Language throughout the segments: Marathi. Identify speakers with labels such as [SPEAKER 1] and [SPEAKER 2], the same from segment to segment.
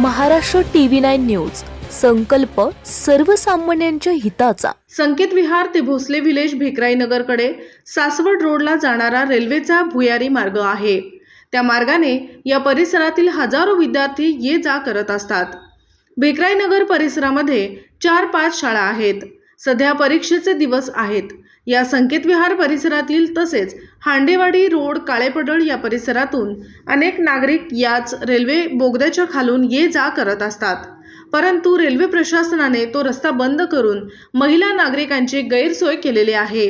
[SPEAKER 1] Maharashtra TV nine news. संकल्प सर्वसामान्यांच्या हिताचा.
[SPEAKER 2] संकेत विहार ते भोसले व्हिलेज भेकराई नगरकडे सासवड रोडला जाणारा रेल्वेचा भुयारी मार्ग आहे. त्या मार्गाने या परिसरातील हजारो विद्यार्थी ये जा करत असतात. भेकराई नगर परिसरामध्ये चार पाच शाळा आहेत. सध्या परीक्षेचे दिवस आहेत. या संकेतविहार परिसरातील तसेच हांडेवाडी रोड काळेपडळ या परिसरातून अनेक नागरिक याच रेल्वे बोगद्याच्या खालून ये जा करत असतात. परंतु रेल्वे प्रशासनाने तो रस्ता बंद करून महिला नागरिकांची गैरसोय केलेली आहे.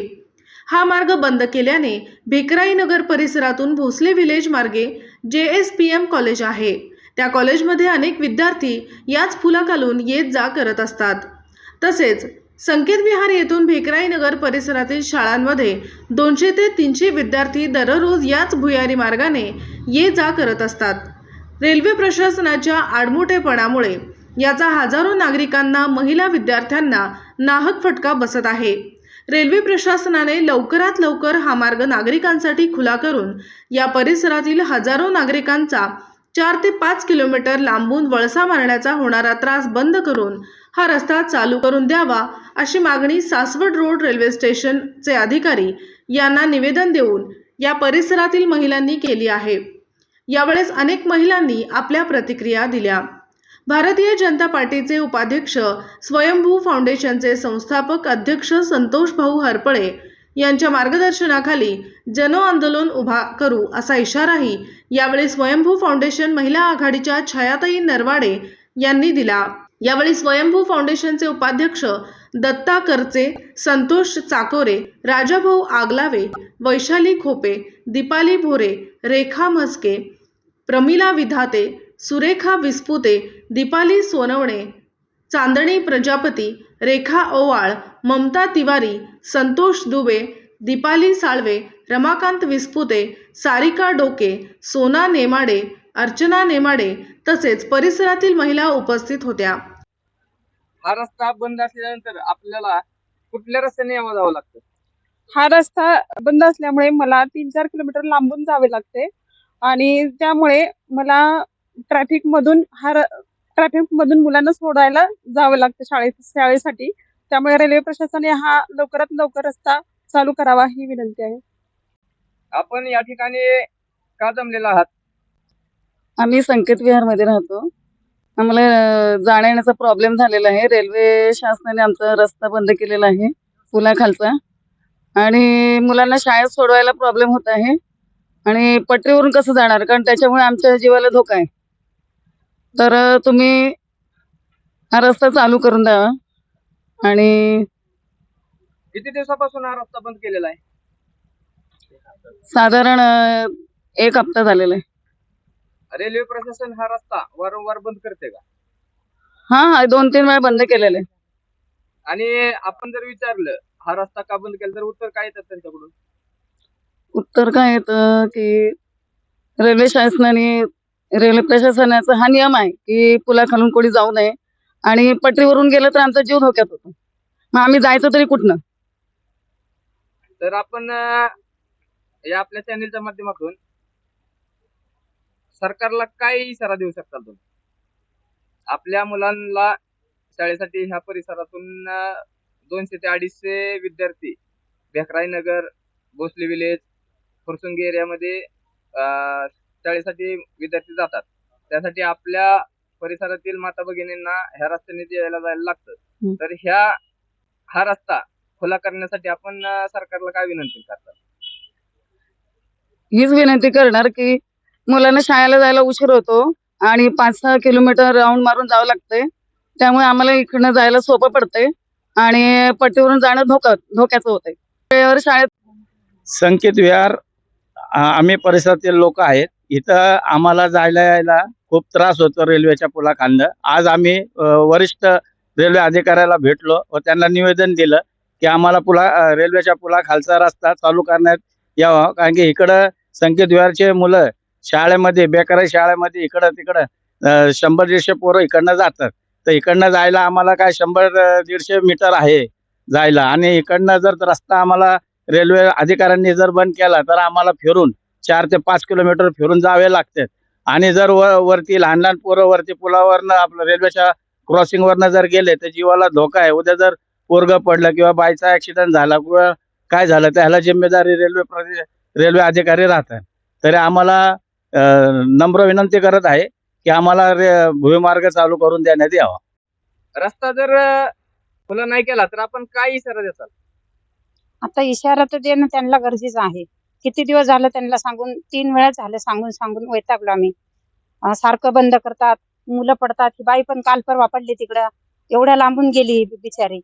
[SPEAKER 2] हा मार्ग बंद केल्याने भिकराईनगर परिसरातून भोसले विलेज मार्गे जे एस पी एम कॉलेज आहे. त्या कॉलेजमध्ये अनेक विद्यार्थी याच फुलाखालून येत जा करत असतात. तसेच संकेत विहार येथून भेकराई नगर परिसरातील शाळांमध्ये दोनशे ते तीनशे विद्यार्थी दररोज याच भुयारी मार्गाने ये जा करत असतात. रेल्वे प्रशासनाच्या आडमुठेपणामुळे याचा हजारो नागरिकांना महिला विद्यार्थ्यांना नाहक फटका बसत आहे. रेल्वे प्रशासनाने लवकरात लवकर हा मार्ग नागरिकांसाठी खुला करून या परिसरातील हजारो नागरिकांचा चार ते पाच किलोमीटर लांबून वळसा मारण्याचा होणारा त्रास बंद करून हा रस्ता चालू करून द्यावा अशी मागणी सासवड रोड रेल्वे स्टेशनचे अधिकारी यांना निवेदन देऊन या परिसरातील महिलांनी केली आहे. यावेळेस अनेक महिलांनी आपल्या प्रतिक्रिया दिल्या. भारतीय जनता पार्टीचे उपाध्यक्ष स्वयंभू फाउंडेशनचे संस्थापक अध्यक्ष संतोष भाऊ हरपळे यांच्या मार्गदर्शनाखाली जन आंदोलन उभा करू असा इशाराही यावेळी स्वयंभू फाउंडेशन महिला आघाडीच्या छायाताई नरवाडे यांनी दिला. यावेळी स्वयंभू फाउंडेशनचे उपाध्यक्ष दत्ता करचे संतोष चाकोरे राजाभाऊ आगलावे वैशाली खोपे दीपाली भोरे रेखा म्हस्के प्रमिला विधाते सुरेखा विस्पुते दीपाली सोनवणे चांदणी प्रजापती रेखा ओवाळ ममता तिवारी संतोष दुबे दीपाली साळवे रमाकांत विस्पुते सारिका डोके सोना नेमाडे अर्चना नेमाडे तसेच परिसरातील महिला उपस्थित होत्या.
[SPEAKER 3] हा रस्ता बंद असल्यानंतर आपल्याला कुठल्या रस्त्याने यावं जावं लागतं?
[SPEAKER 4] हा रस्ता बंद असल्यामुळे मला तीन चार किलोमीटर लांबून जावे लागते. आणि त्यामुळे मला ट्रॅफिक मधून हा ट्रॅफिक मधून मुलांना सोडायला जावं लागतं शाळेत शाळेसाठी. त्यामुळे रेल्वे प्रशासनाने हा लवकरात लवकर रस्ता चालू करावा ही विनंती आहे.
[SPEAKER 3] आपण या ठिकाणी का जमलेला आहात?
[SPEAKER 5] आम्ही संकेत विहारमध्ये राहतो. आम्हाला जाण्या येण्याचा प्रॉब्लेम झालेला आहे. रेल्वे शासनाने आमचा रस्ता बंद केलेला आहे पुलाखालचा. आणि मुलांना शाळेत सोडवायला प्रॉब्लेम होत आहे. आणि पटरीवरून कसं जाणार? कारण त्याच्यामुळे आमच्या जीवाला धोका आहे. तर तुम्ही हा रस्ता चालू करून द्यावा आणि
[SPEAKER 3] किती दिवसापासून हा रस्ता बंद केलेला आहे?
[SPEAKER 5] साधारण एक हप्ता झालेला आहे.
[SPEAKER 3] रेल्वे प्रशासन हा रस्ता वारंवार बंद करते का?
[SPEAKER 5] हा हा दोन तीन वेळा बंद केलेला. आहे
[SPEAKER 3] आणि आपण जर विचारलं हा रस्ता का बंद केला तर उत्तर काय येतात त्यांच्याकडून?
[SPEAKER 5] उत्तर काय येतं की रेल्वे शासनाने रेल्वे प्रशासनाचा हा नियम आहे की पुलाखालून कोणी जाऊ नये आणि पटरीवरून गेलं तर आमचा जीव धोक्यात होतो. मग आम्ही जायचं तरी कुठनं?
[SPEAKER 3] तर आपण अं, या आपल्या चॅनेलच्या माध्यमातून सरकारला काय इशारा देऊ शकता तुम्ही? आपल्या मुलांना शाळेसाठी ह्या परिसरातून दोनशे ते अडीचशे विद्यार्थी भेकराई नगर भोसले विलेज फुरसुंगी एरियामध्ये शाळेसाठी विद्यार्थी जातात. त्यासाठी आपल्या परिसरातील माता भगिनींना ह्या रस्त्याने यायला जायला लागतं. तर ह्या हा रस्ता खुला करण्यासाठी आपण सरकारला काय विनंती करतात
[SPEAKER 5] हीच विनंती करणार की मुलांना शाळेला जायला उशीर होतो आणि पाच सहा किलोमीटर राऊंड मारून जावं लागतंय. त्यामुळे आम्हाला इकडनं जायला सोपं पडतंय आणि पट्टीवरून जाणं धोका धोक्याचं होतंय. वेळेवर शाळेत
[SPEAKER 6] संकेत विहार आम्ही परिसरातील लोक आहेत. इथं आम्हाला जायला यायला खूप त्रास होतो रेल्वेच्या पुलाखांद आज आम्ही वरिष्ठ रेल्वे अधिकाऱ्याला भेटलो व त्यांना निवेदन दिलं की आम्हाला पुला रेल्वेच्या रेल्वेच्या पुलाखालचा रस्ता चालू करण्यात यावा. कारण की इकडं संकेत विहारचे मुलं शाळेमध्ये बेकारी शाळेमध्ये इकडं तिकडं शंभर दीडशे पोरं इकडनं जातात. तर इकडनं जायला आम्हाला काय शंभर दीडशे मीटर आहे जायला. आणि इकडनं जर रस्ता आम्हाला रेल्वे अधिकाऱ्यांनी जर बंद केला तर आम्हाला फिरून चार ते पाच किलोमीटर फिरून जावे लागते. आणि जर व वरती लहान लहान पोरं वरती पुलावरनं आपलं रेल्वेच्या क्रॉसिंगवरनं जर गेले तर जीवाला धोका आहे. उद्या जर पोरग पडलं किंवा बायचा ऍक्सिडेंट झाला किंवा काय झालं तर ह्याला जिम्मेदारी रेल्वे प्रति- रेल्वे अधिकारी राहतात. तरी आम्हाला नम्र विनंती करत आहे की आम्हाला भूमिमार्ग चालू करून देण्यात यावा.
[SPEAKER 3] रस्ता जर खुला नाही केला तर आपण काय इशारा देसाल
[SPEAKER 7] आता इशारा तर देणं त्यांना गरजेचं आहे. किती दिवस झालं त्यांना सांगून तीन वेळा झालं सांगून सांगून वैतागलो आम्ही. सारखं बंद करतात मुलं पडतात ही बाई पण काल परवा पडली तिकडं. एवढ्या लांबून गेली बिचारी.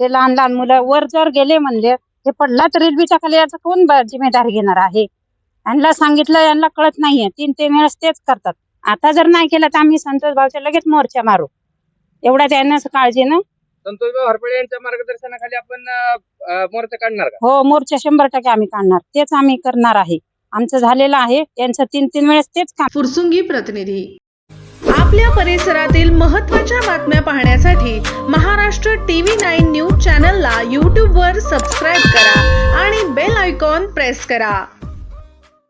[SPEAKER 7] हे लहान लहान मुलं वर जर गेले म्हणले हे पडला तर रेल्वेच्या खाली याचा कोण जिम्मेदारी घेणार आहे? यांना सांगितलं यांना कळत नाहीये. तीन तीन वेळेस तेच करतात. आता जर नाही केलं तर आम्ही संतोष भाऊच्या लगेच मोर्चा मारू. एवढ्या त्यांना काळजी ना?
[SPEAKER 3] संतोषभाऊ हरपळे यांच्या मार्गदर्शनाखाली आपण अं, मोर्चा काढणार का?
[SPEAKER 7] हो मोर्चा शंभर टक्के आम्ही काढणार. तेच आम्ही करणार आहे. आमचं झालेलं आहे. त्यांचं तीन तीन वेळेस तेच काम.
[SPEAKER 2] फुरसुंगी प्रतिनिधी. आपल्या परिसरातील महत्त्वाच्या बातम्या पाहण्यासाठी महाराष्ट्र टीव्ही नाईन न्यूज चॅनलला यूट्यूबवर सबस्क्राईब करा आणि बेल आयकॉन प्रेस करा.